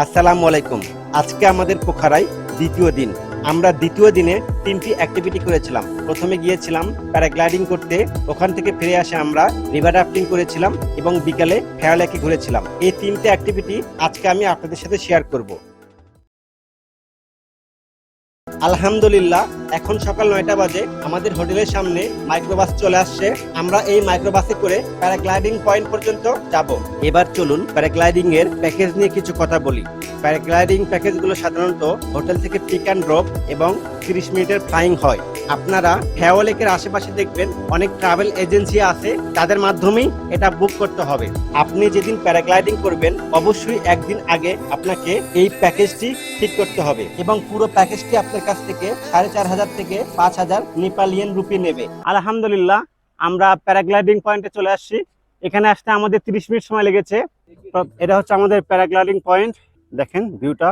আসসালামু আলাইকুম। আজকে আমাদের পোখারায় দ্বিতীয় দিন। আমরা দ্বিতীয় দিনে তিনটি অ্যাক্টিভিটি করেছিলাম। প্রথমে গিয়েছিলাম প্যারাগ্লাইডিং করতে। ওখান থেকে ফিরে আসে আমরা রিভার রাফটিং করেছিলাম এবং বিকালে ফেয়ারলেকে ঘুরেছিলাম। এই তিনটে অ্যাক্টিভিটি আজকে আমি আপনাদের সাথে শেয়ার করব। আলহামদুলিল্লাহ এখন সকাল নয়টা বাজে, আমাদের হোটেলের সামনে মাইক্রোবাস চলে আসছে। আমরা এই মাইক্রোবাসে করে প্যারাগ্লাইডিং পয়েন্ট পর্যন্ত যাব। এবার চলুন প্যারাগ্লাইডিং এর প্যাকেজ নিয়ে কিছু কথা বলি। প্যারাগ্লাইডিং প্যাকেজগুলো সাধারণত হোটেল থেকে পিক অ্যান্ড ড্রপ এবং তিরিশ মিনিটের ফ্লাইং হয়। আপনারা হেওয়া আশেপাশে দেখবেন অনেক ট্রাভেল এজেন্সি আছে, তাদের মাধ্যমেই এটা বুক করতে হবে। আপনি যেদিন প্যারাগ্লাইডিং করবেন, অবশ্যই একদিন আগে আপনাকে এই প্যাকেজটি ঠিক করতে হবে এবং পুরো প্যাকেজটি আপনার কাছ থেকে সাড়ে চার হাজার থেকে পাঁচ হাজার নেপালিয়ান রুপি নেবে। আলহামদুলিল্লাহ, আমরা প্যারাগ্লাইডিং পয়েন্টে চলে আসছি। এখানে আসতে আমাদের তিরিশ মিনিট সময় লেগেছে। এটা হচ্ছে আমাদের প্যারাগ্লাইডিং পয়েন্ট। দেখেন, ভিউটা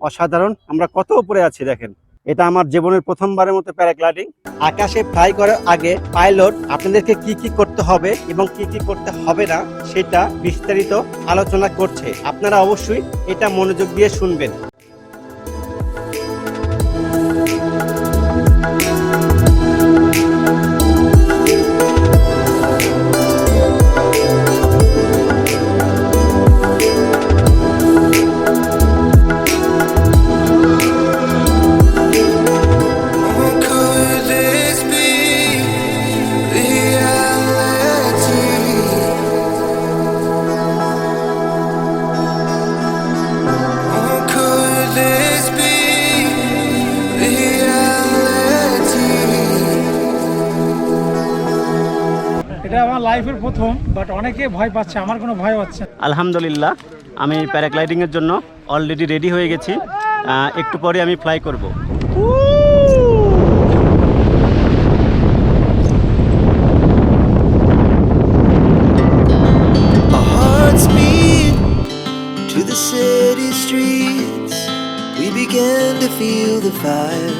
অসাধারণ। আমরা কত উপরে আছি, দেখেন। এটা আমার জীবনের প্রথমবারের মতো প্যারাগ্লাইডিং। আকাশে ফ্লাই করার আগে পাইলট আপনাদেরকে কি কি করতে হবে এবং কি কি করতে হবে না, সেটা বিস্তারিত আলোচনা করছে। আপনারা অবশ্যই এটা মনোযোগ দিয়ে শুনবেন। লাইফের প্রথম বাট অনেকে ভয় পাচ্ছে আমার কোনো ভয় হচ্ছে আলহামদুলিল্লাহ আমি প্যারাগ্লাইডিং এর জন্য অলরেডি রেডি হয়ে গেছি। একটু পরে আমি ফ্লাই করব। Feel the fire.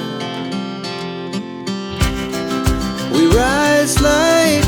We rise like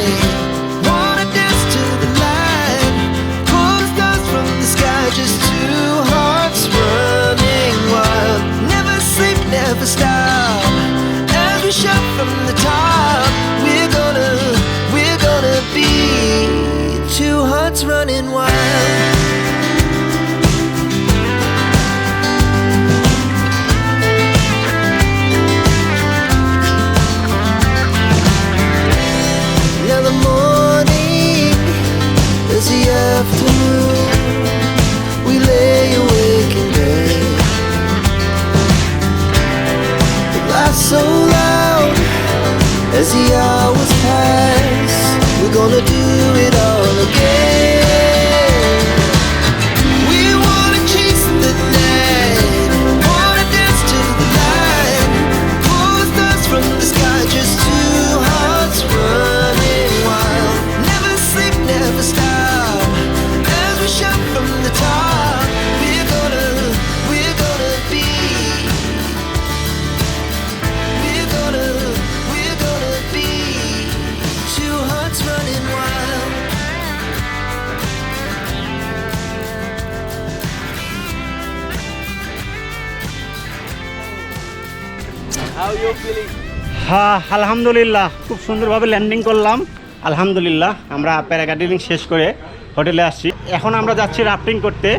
হ্যাঁ আলহামদুলিল্লাহ খুব সুন্দরভাবে ল্যান্ডিং করলাম। আলহামদুলিল্লাহ আমরা প্যারাগ্লাইডিং শেষ করে হোটেলে আসছি। এখন আমরা যাচ্ছি রাফটিং করতে।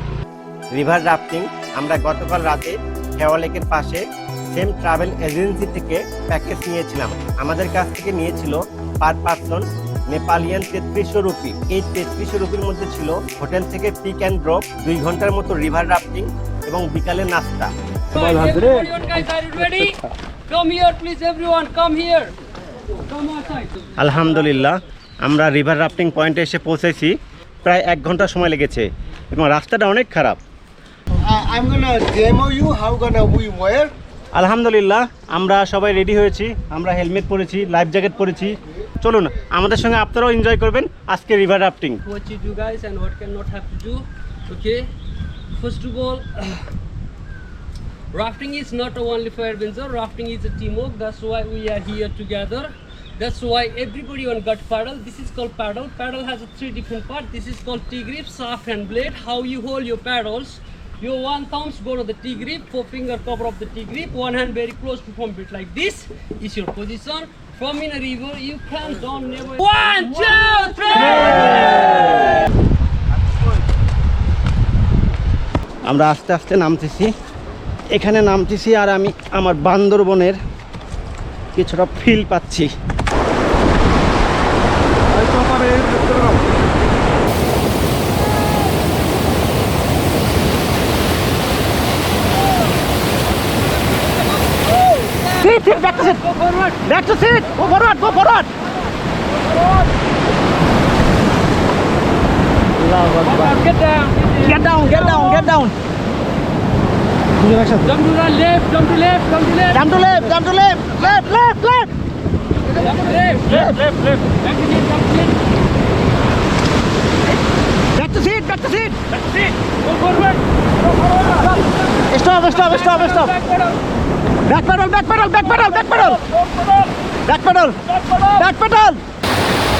রিভার রাফটিং আমরা গতকাল রাতে হেওয়া লেকের পাশে সেম ট্রাভেল এজেন্সি থেকে প্যাকেজ নিয়েছিলাম। আমাদের কাছ থেকে নিয়েছিল পার পার্সন নেপালিয়ান তেত্রিশশো রুপি। এই তেত্রিশশো রুপির মধ্যে ছিল হোটেল থেকে পিক অ্যান্ড ড্রপ দুই ঘণ্টার মতো রিভার রাফটিং এবং বিকালে নাস্তা। আলহামদুলিল্লাহ আমরা রিভার রাফটিং পয়েন্টে এসে পৌঁছেছি। প্রায় এক ঘণ্টা সময় লেগেছে এবং রাস্তাটা অনেক খারাপ। আলহামদুলিল্লাহ আমরা সবাই রেডি হয়েছি আমরা হেলমেট পরেছি লাইফ জ্যাকেট পরেছি। চলুন আমাদের সঙ্গে আপনারাও এনজয় করবেন আজকে river rafting first of all rafting is not only for adventure rafting is a teamwork that's why we are here together that's why everybody on got paddle this is called paddle paddle has a three different part this is called t grip shaft and blade how you hold your paddles your one thumbs go to the t grip four finger cover of the t grip one hand very close to form bit like this is your position from in a river you can don't never one two three আমরা আস্তে আস্তে নামতেছি এখানে নামতেছি আর আমি আমার বান্দরবনের কিছুটা feel পাচ্ছি Sit, sit, back to sit. Go forward. Back to sit. Go forward, go forward. Get down. Get down, get down, get down. Jump to left, jump to left, jump to left. Jump to left, jump to left. Left, left, left. Left, left, left. Back to seat, back to seat. Back to seat. Go forward. Stop, stop, stop, stop. Back pedal, back pedal, back pedal, back pedal. Back pedal. Back pedal. Back pedal. Back pedal. Back pedal. Back pedal.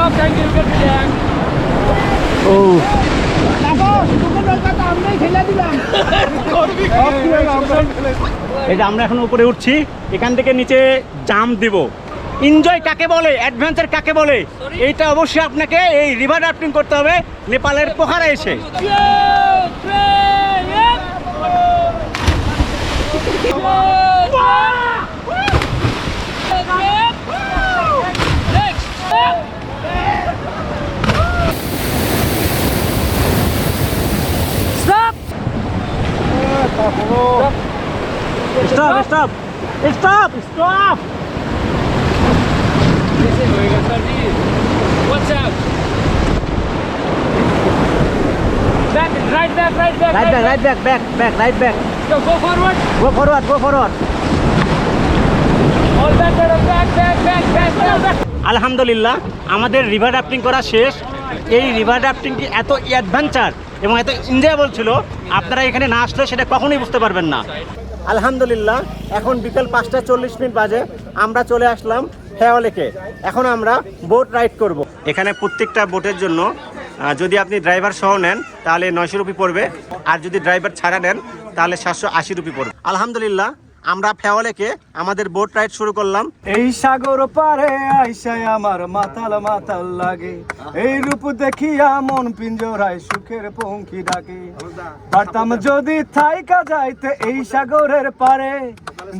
Stop, thank you, good. Oh. এই যে আমরা এখন উপরে উঠছি এখান থেকে নিচে jump দিব। এনজয় কাকে বলে? অ্যাডভেঞ্চার কাকে বলে? এইটা অবশ্যই আপনাকে এই রিভার রাফটিং করতে হবে নেপালের পোখারা এসে। Stop stop stop What's? Back, right back, right back, right back right back back back Go, go forward. Go forward go forward All back, back, back, back, back, back. আলহামদুলিল্লাহ আমাদের river rafting করা শেষ এই river রাফটিংটি এত adventure এবং এত enjoyable ছিল আপনারা এখানে না আসলে সেটা কখনোই বুঝতে পারবেন না আলহামদুলিল্লাহ এখন বিকেল পাঁচটা চল্লিশ মিনিট বাজে আমরা চলে আসলাম হেওয়ালেকে এখন আমরা বোট রাইড করব। এখানে প্রত্যেকটা বোটের জন্য যদি আপনি ড্রাইভার সহ নেন তাহলে নয়শো রুপি পড়বে। আর যদি ড্রাইভার ছাড়া নেন তাহলে সাতশো আশি রুপি পড়বে। আলহামদুলিল্লাহ আমরা ফেওয়ালেকে আমাদের বোট রাইড শুরু করলাম। এই সাগর পারে আইসায় আমার মাতাল মাতাল লাগে। এই রূপ দেখিয়া মন পিঞ্জরায় সুখের পঙ্খি ডাকে। পারতাম যদি থাইকা যাইতে এই সাগরের পারে।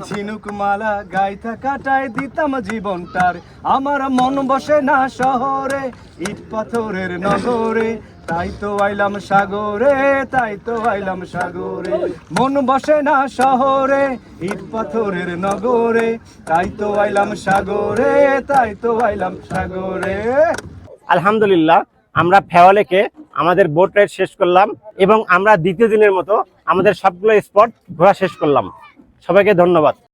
ঝিনুক মালা গাইতা কাটায় দিতাম জীবনটার। আমার মন বসে না শহরে, ইট পাথরের নগরে। তাই তো আইলাম সাগরে, তাই তো আইলাম সাগরে। মন বসে না শহরে, ইট পাথরের নগরে। তাই তো আইলাম সাগরে, তাই তো আইলাম সাগরে। আলহামদুলিল্লাহ, আমরা ফেওয়ালেকে আমাদের বোট রাইড শেষ করলাম এবং আমরা দ্বিতীয় দিনের মতো আমাদের সবগুলো স্পট ঘোরা শেষ করলাম। সবাইকে ধন্যবাদ।